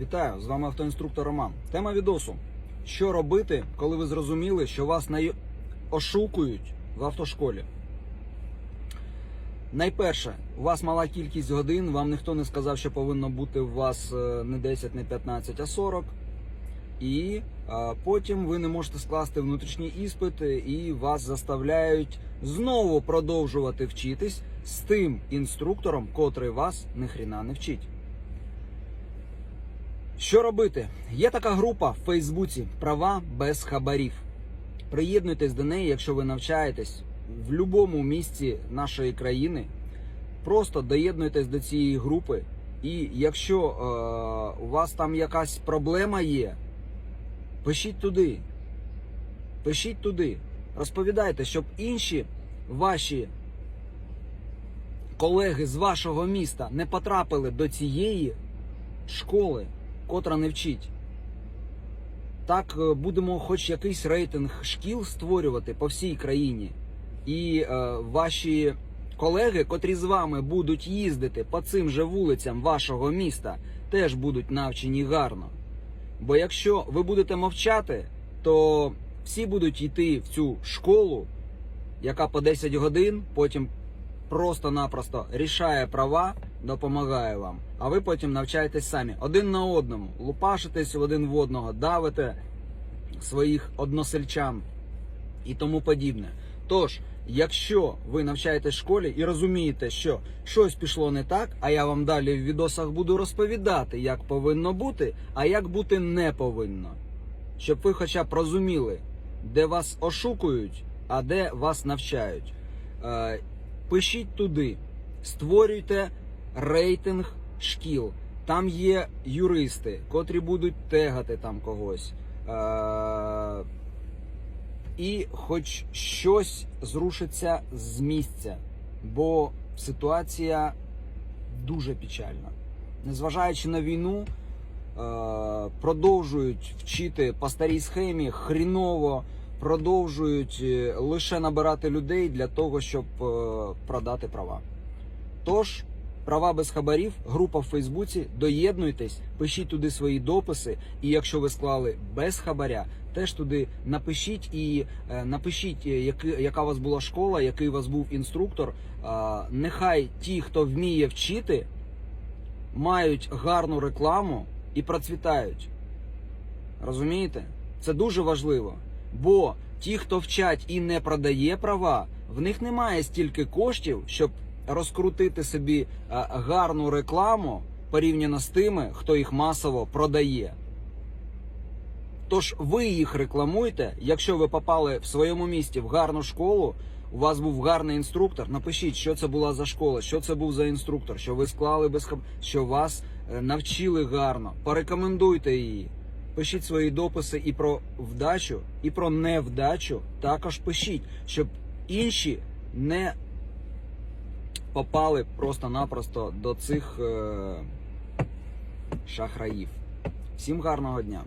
Вітаю! З вами автоінструктор Роман. Тема відосу. Що робити, коли ви зрозуміли, що вас най... ошукують в автошколі? Найперше, у вас мала кількість годин, вам ніхто не сказав, що повинно бути у вас е, не 10, не 15, а 40. І а, потім ви не можете скласти внутрішній іспит, і вас заставляють знову продовжувати вчитись з тим інструктором, котрий вас ніхрена не вчить. Що робити? Є така група в Фейсбуці Права без хабарів. Приєднуйтесь до неї, якщо ви навчаєтесь в будь-якому місці нашої країни. Просто доєднуйтесь до цієї групи. І якщо е, у вас там якась проблема є, пишіть туди. Пишіть туди. Розповідайте, щоб інші ваші колеги з вашого міста не потрапили до цієї школи, котра не вчить. Так е, будемо хоч якийсь рейтинг шкіл створювати по всій країні. І е, ваші колеги, котрі з вами будуть їздити по цим же вулицям вашого міста, теж будуть навчені гарно. Бо якщо ви будете мовчати, то всі будуть йти в цю школу, яка по 10 годин потім просто-напросто рішає права, допомагає вам. А ви потім навчаєтесь самі один на одному, лупашитесь один в одного, давите своїх односельчан і тому подібне. Тож, якщо ви навчаєтесь в школі і розумієте, що щось пішло не так, а я вам далі в відосах буду розповідати, як повинно бути, а як бути не повинно. Щоб ви хоча б розуміли, де вас ошукують, а де вас навчають. Е, пишіть туди, створюйте рейтинг шкіл. Там є юристи, котрі будуть тегати там когось. Е, і хоч щось зрушиться з місця, бо ситуація дуже печальна. Незважаючи на війну, е, продовжують вчити по старій схемі хріново, продовжують е, лише набирати людей для того, щоб е, продати права. Тож, права без хабарів, група в Фейсбуці, доєднуйтесь, пишіть туди свої дописи, і якщо ви склали без хабаря, теж туди напишіть і е, напишіть, е, яки, яка у вас була школа, який у вас був інструктор. Е, нехай ті, хто вміє вчити, мають гарну рекламу і процвітають. Розумієте? Це дуже важливо. Бо ті, хто вчать і не продає права, в них немає стільки коштів, щоб розкрутити собі е, гарну рекламу порівняно з тими, хто їх масово продає. Тож ви їх рекламуйте. Якщо ви попали в своєму місті в гарну школу, у вас був гарний інструктор. Напишіть, що це була за школа, що це був за інструктор, що ви склали без хаб... що вас е, навчили гарно. Порекомендуйте її. Пишіть свої дописи і про вдачу, і про невдачу також пишіть, щоб інші не попали просто-напросто до цих е... шахраїв. Всім гарного дня!